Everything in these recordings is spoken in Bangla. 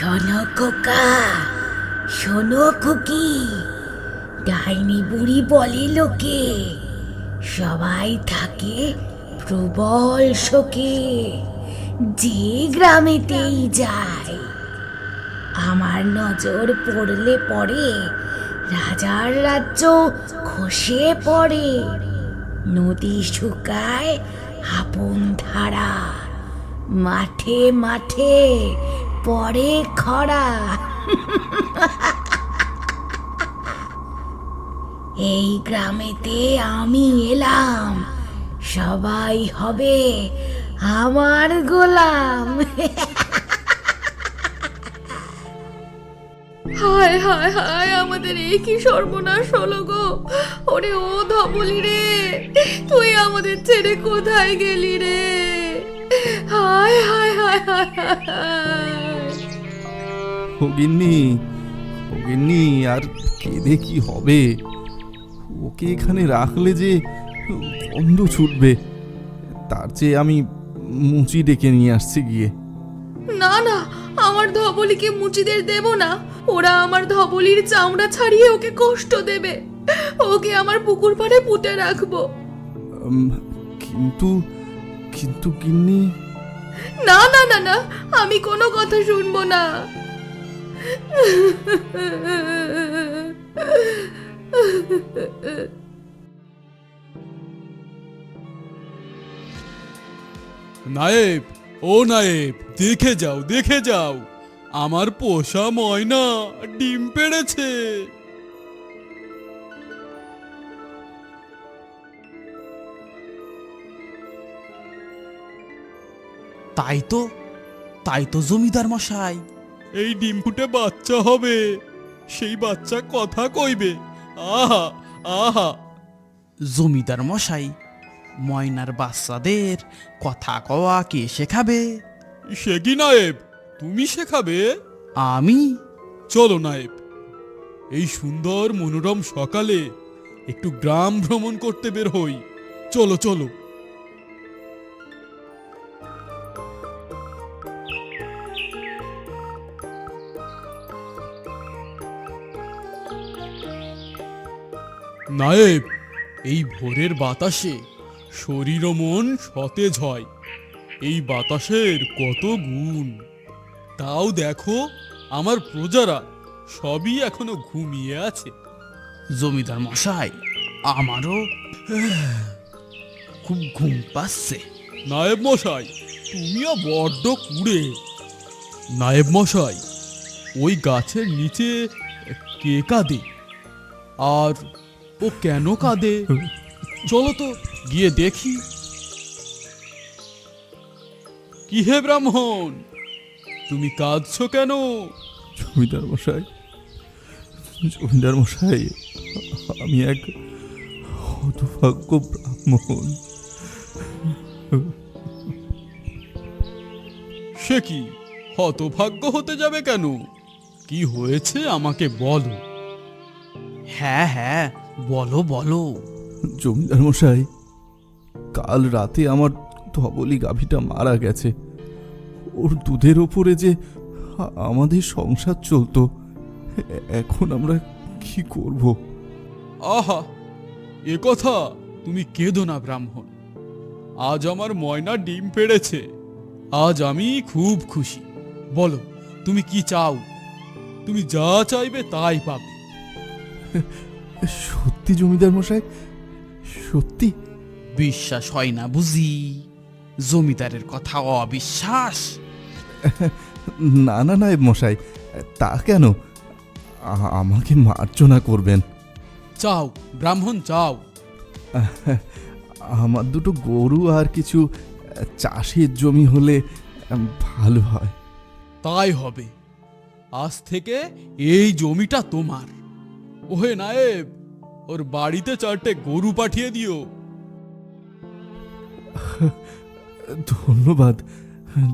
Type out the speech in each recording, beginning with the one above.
শোনো খোকা, শোনো খুকি। ডাইনি বুড়ি বলে লোকে, সবাই থাকে প্রবল শোকে, যে গ্রামেতেই যায়। আমার নজর পড়লে পড়ে, রাজার রাজ্য খসে পড়ে। নদী শুকায় আপন ধারা, মাঠে মাঠে পড়ে খরা। এই গ্রামেতে আমি এলাম। সবাই হবে আমার গোলাম। হায় হায় হায়, আমাদের এই কি সর্বনাশ হলো গো? ওরে ও ধবলি রে, তুই আমাদের ছেড়ে কোথায় গেলি রে? হায় হায় হায় হায় হায়। ও গিন্নি ও গিন্নি আর কেঁদে কি হবে? ওকে এখানে রাখলে যে গন্ধ ছুটবে তার চেয়ে আমি মুচি ডেকে নিয়ে আসছি গিয়ে। না না আমার ধবলিকে মুচিদের দেব না। ওরা আমার ধবলির চামড়া ছাড়িয়ে ওকে কষ্ট দেবে। ওকে আমার পুকুর পাড়ে পুঁতে রাখব। কিন্তু কিন্তু গিন্নি। না না না না আমি কোনো কথা শুনব না। নায়েব, ও নায়েব, দেখে যাও দেখে যাও। আমার পোষা ময়না ডিম পেড়েছে। তাই তো তাই তো জমিদার মশাই। এই ডিম ফুটে বাচ্চা হবে। সেই বাচ্চা কথা কইবে। আহা আহা। জমিদার মশাই ময়নার বাচ্চাদের কথা কওয়া কে শেখাবে? সে কি নায়েব? তুমি শেখাবে? আমি? চলো নায়েব। এই সুন্দর মনোরম সকালে একটু গ্রাম ভ্রমণ করতে বের হই। চলো চলো। নায়েব এই ভোরের বাতাসে শরীর ও মন সতেজ হয়। এই বাতাসের কত গুণ। তাও দেখো আমার প্রজারা সবই এখনও ঘুমিয়ে আছে। জমিদার মশাই আমারও খুব ঘুম পাচ্ছে। নায়েব মশাই তুমিও বড্ড কুড়ে। নায়েব মশাই ওই গাছের নিচে কে কাঁদে? আর ও কেন কাঁদে? চলো তো গিয়ে দেখি। কি হে ব্রাহ্মণ? তুমি কাঁদছো কেন? জমিদার মশাই জমিদার মশাই আমি এক হতভাগ্য ব্রাহ্মণ। সে কি হতভাগ্য হতে যাবে কেন? কি হয়েছে আমাকে বলো। হ্যাঁ হ্যাঁ বলো বলো। জমিদার মশাই কাল রাতে আমার ধবলি গাভীটা মারা গেছে। ওর দুধের ওপরে যে আমাদের সংসার চলতো এখন আমরা কি করব? আহা এ কথা তুমি কেঁদো না ব্রাহ্মণ। আজ আমার ময়না ডিম পেড়েছে আজ আমি খুব খুশি। বলো তুমি কি চাও? তুমি যা চাইবে তাই পাবে। সত্যি জমিদার মশাই? সত্যি? বিশ্বাস হয় না বুঝি। জমিদারের কথা অবিশ্বাস। না না না মশাই তা কেন? আমাকে মার্জনা করবেন। চাও ব্রাহ্মণ চাও। আমার দুটো গরু আর কিছু চাষের জমি হলে ভালো হয়। তাই হবে। আজ থেকে এই জমিটা তোমার। ওহে নায়েব ওর বাড়িতে চারটে গরু পাঠিয়ে দিও। ধন্যবাদ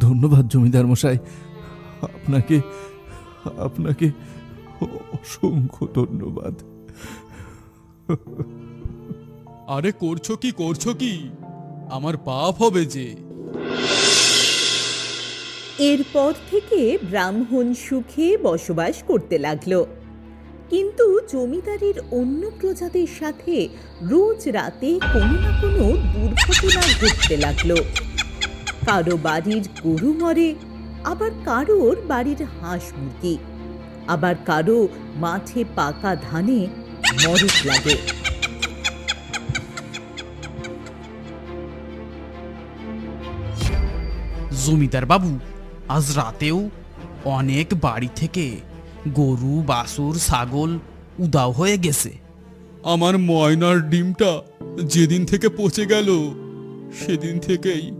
ধন্যবাদ জমিদার মশাই। আপনাকে আপনাকে অসংখ্য ধন্যবাদ। আরে করছ কি করছ কি? আমার পাপ হবে যে। এরপর থেকে ব্রাহ্মণ সুখে বসবাস করতে লাগল। কিন্তু জমিদারির অন্য প্রজাদের সাথে রোজ রাতে কোনো না কোনো দুর্ঘটনা ঘটতে লাগল। কারও বাড়ির গরু মরে, আবার কারোর বাড়ির হাঁস মুরগি, আবার কারও মাঠে পাকা ধানে মরক লাগে। জমিদার বাবু, আজ রাতেও অনেক বাড়ি থেকে গরু বাছুর ছাগল উদাও হয়ে গেছে। আমার ময়নার ডিমটা যেদিন থেকে পচে গেল সেদিন থেকেই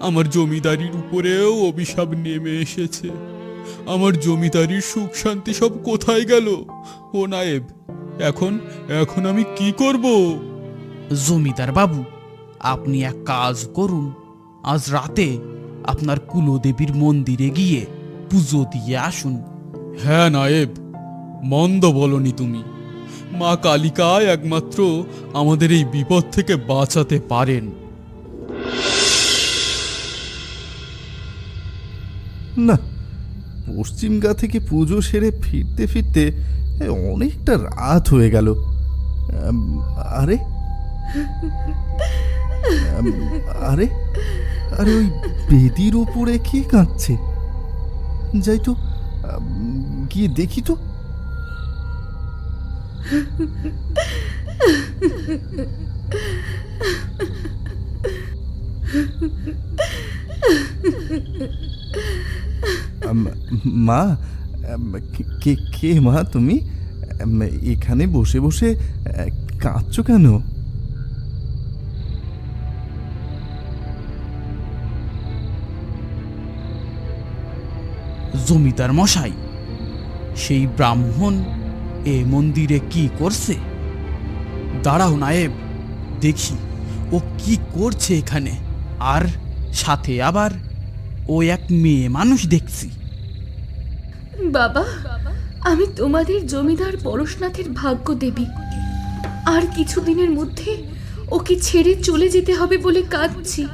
আমার জমিদারির উপরেও অভিশাপ নেমে এসেছে। আমার জমিদারির সুখ শান্তি সব কোথায় গেল? ও নায়েব এখন এখন আমি কি করব? জমিদার বাবু আপনি এক কাজ করুন। আজ রাতে আপনার কুলদেবীর মন্দিরে গিয়ে পুজো দিয়ে আসুন। হ্যাঁ নায়েব, মন্দ বলনি তুমি। মা কালিকা একমাত্র আমাদের এই বিপদ থেকে বাঁচাতে পারেন। না, পশ্চিমগা থেকে পুজো সেরে ফিরতে ফিরতে অনেকটা রাত হয়ে গেল। আরে? আরে? আরে ওই বেদির ওপরে কে কাঁদছে? যাই তো গিয়ে দেখি তো। মা কে- কে মা তুমি? এখানে বসে বসে কাঁদছো কেন? জমিদার মশাই সেই ব্রাহ্মণ এ মন্দিরে কি করছে? দাঁড়াও নায়েব দেখি ও কি করছে এখানে। আর সাথে আবার ও এক মেয়ে মানুষ দেখছি। বাবা আমি তোমাদের জমিদার পরশনাথের ভাগ্য দেবী। আর কিছুদিনের মধ্যে ওকে ছেড়ে চলে যেতে হবে বলে কাঁদছি।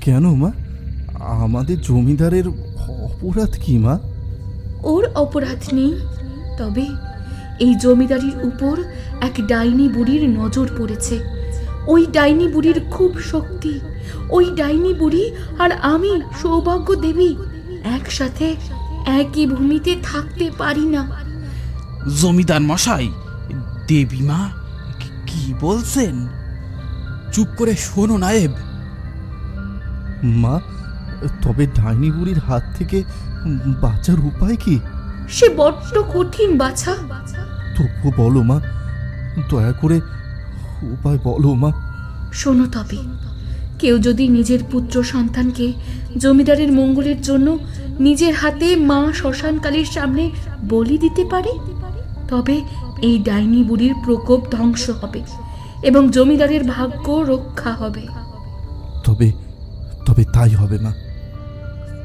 কেন মা? আমাদের জমিদারের অপরাধ কি মা? ওর অপরাধ নেই। তবে এই জমিদারির উপর এক ডাইনি বুড়ির নজর পড়েছে। ওই ডাইনি বুড়ির খুব শক্তি। ওই ডাইনি বুড়ি আর আমি সৌভাগ্য দেবী একসাথে একই ভূমিতে থাকতে পারি না। জমিদার মশাই দেবী মা কি বলছেন? চুপ করে শোনো নায়েব। মা তবে ডাইনি বুড়ির হাত থেকে বাঁচার উপায় কি? সে বড্ড কঠিন বাছা। তবু বলো মা দয়া করে উপায় বলো মা। শোনো তবে কেউ যদি নিজের পুত্র সন্তানকে জমিদারের মঙ্গলের জন্য নিজের হাতে মা শ্মশানকালীর সামনে বলি দিতে পারে তবে এই ডাইনি বুড়ির প্রকোপ ধ্বংস হবে এবং জমিদারের ভাগ্য রক্ষা হবে। তবে তবে তাই হবে মা।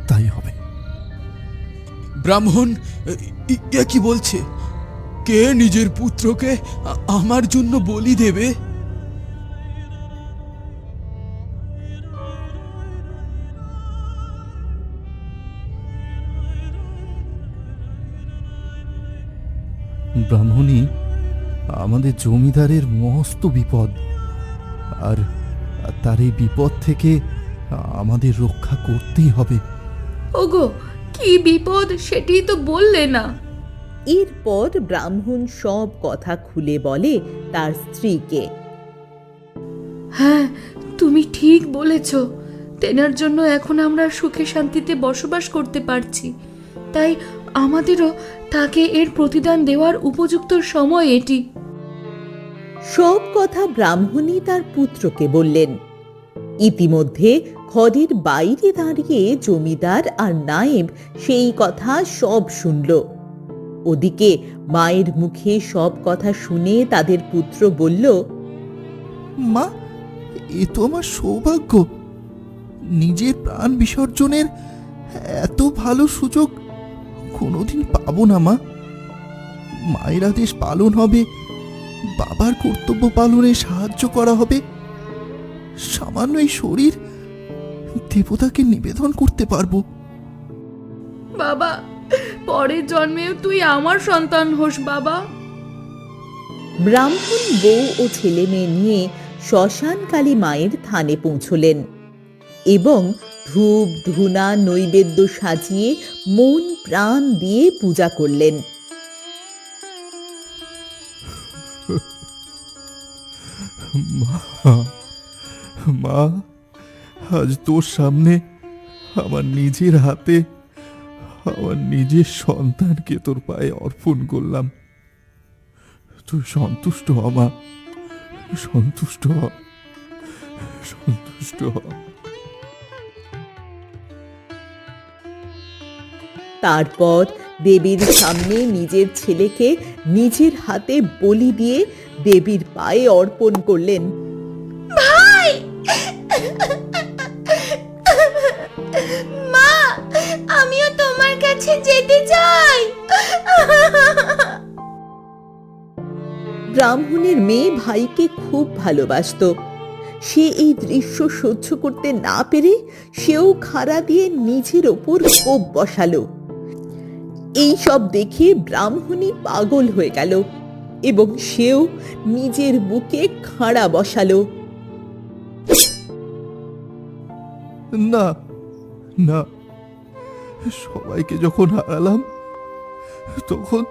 তাই হবে। ব্রাহ্মণ কি বলছে? কে নিজের পুত্রকে আমার জন্য বলি দেবে? ব্রাহ্মণী, আমাদের জমিদারের মস্ত বিপদ, আর তার এই বিপদ থেকে আমাদের রক্ষা করতেই হবে। ওগো কি বিপদ সেটি তো বললে না। এরপর ব্রাহ্মণ সব কথা খুলে বলে তার স্ত্রীকে। হ্যাঁ তুমি ঠিক বলেছ। তেনার জন্য এখন আমরা সুখে শান্তিতে বসবাস করতে পারছি। তাই আমাদেরও তাকে এর প্রতিদান দেওয়ার উপযুক্ত সময় এটি। সব কথা ব্রাহ্মণী তার পুত্রকে বললেন। ইতিমধ্যে ঘরের বাইরে দাঁড়িয়ে জমিদার আর নায়েব সেই কথা সব শুনল। ওদিকে মায়ের মুখে সব কথা শুনে তাদের পুত্র বলল, মা, এ তো আমার সৌভাগ্য। নিজের প্রাণ বিসর্জনের এত ভালো সুযোগ কোনোদিন পাবো না, মা। মায়ের আদেশ পালন হবে, বাবার কর্তব্য পালনে সাহায্য করা হবে সামান্য এই শরীর দেবতাকে নিবেদন করতে পারব। বাবা পরের জন্মেও তুই আমার সন্তান হোস বাবা। ব্রাহ্মণ বউ ও ছেলে মেয়ে নিয়ে শ্মশানকালী মায়ের থানে পৌঁছলেন এবং ধূপ ধুনা নৈবেদ্য সাজিয়ে মন প্রাণ দিয়ে পূজা করলেন। মা মা, আজ তোর সামনে আমার নিজের হাতে আমার নিজের সন্তানকে তোর পায়ে অর্পণ করলাম। তুই সন্তুষ্ট হ, মা, সন্তুষ্ট হ সন্তুষ্ট হ। তারপর দেবীর সামনে নিজের ছেলেকে নিজের হাতে বলি দিয়ে দেবীর পায়ে অর্পণ করলেন। ব্রাহ্মণের মেয়ে ভাইকে খুব ভালোবাসতো। সে এই দৃশ্য সহ্য করতে না পেরে সেও খাড়া দিয়ে নিজের ওপর কোপ বসালো। এই সব দেখে ব্রাহ্মণী পাগল হয়ে গেল এবং সেও নিজের বুকে খাড়া বসালো। না না, সবাইকে যখন হারালাম, তখন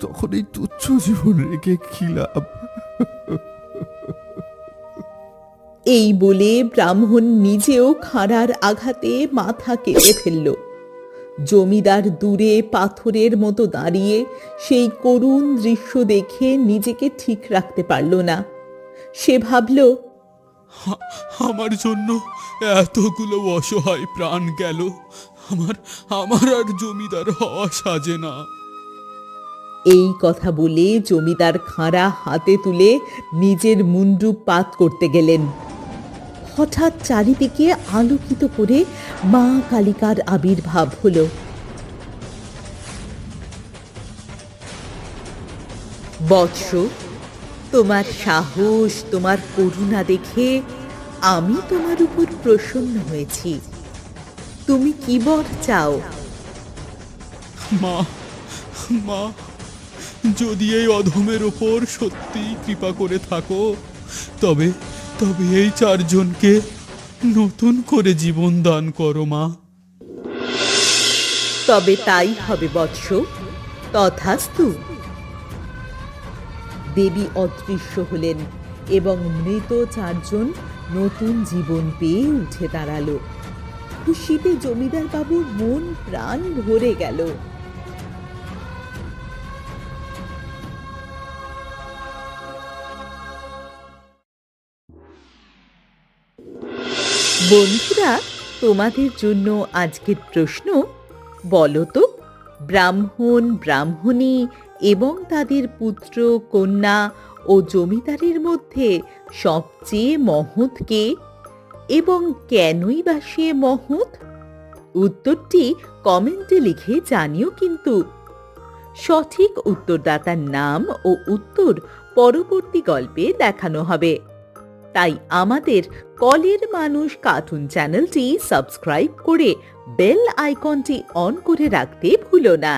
তখন এই তুচ্ছ জীবন রেখে লাভ এই বলে ব্রাহ্মণ নিজেও খাড়ার আঘাতে মাথা কেটে ফেলল। জমিদার দূরে পাথরের মতো দাঁড়িয়ে সেই করুণ দৃশ্য দেখে নিজেকে ঠিক রাখতে পারল না। সে ভাবল আমার জন্য এতগুলো অসহায় প্রাণ গেল। আমার আমার আর জমিদার হওয়া সাজে না। এই কথা বলে জমিদার খাঁড়া হাতে তুলে নিজের মুন্ডু পাত করতে গেলেন। হঠাৎ চারিদিকে আলোকিত করে মা কালিকার আবির্ভাব হলো। বৎস, তোমার সাহস, তোমার করুণা দেখে আমি তোমার উপর প্রসন্ন হয়েছি। তুমি কি বর চাও? মা মা যদি এই অধমের ওপর সত্যি কৃপা করে থাকো, তবে তবে এই চারজনকে নতুন করে জীবন দান করো, মা। তবে তাই হবে বৎস। তথাস্তু। দেবী অদৃশ্য হলেন এবং মৃত চারজন নতুন জীবন পেয়ে উঠে দাঁড়াল। খুশিতে জমিদার বাবুর মন প্রাণ ভরে গেল। বন্ধুরা, তোমাদের জন্য আজকের প্রশ্ন বলো তো ব্রাহ্মণ, ব্রাহ্মণী এবং তাদের পুত্র, কন্যা ও জমিদারের মধ্যে সবচেয়ে মহৎ কে এবং কেনই বা সে মহৎ? উত্তরটি কমেন্টে লিখে জানিও কিন্তু। সঠিক উত্তরদাতার নাম ও উত্তর পরবর্তী গল্পে দেখানো হবে। তাই আমাদের কলের মানুষ কার্টুন চ্যানেলটি সাবস্ক্রাইব করে বেল আইকনটি অন করে রাখতে ভুলো না।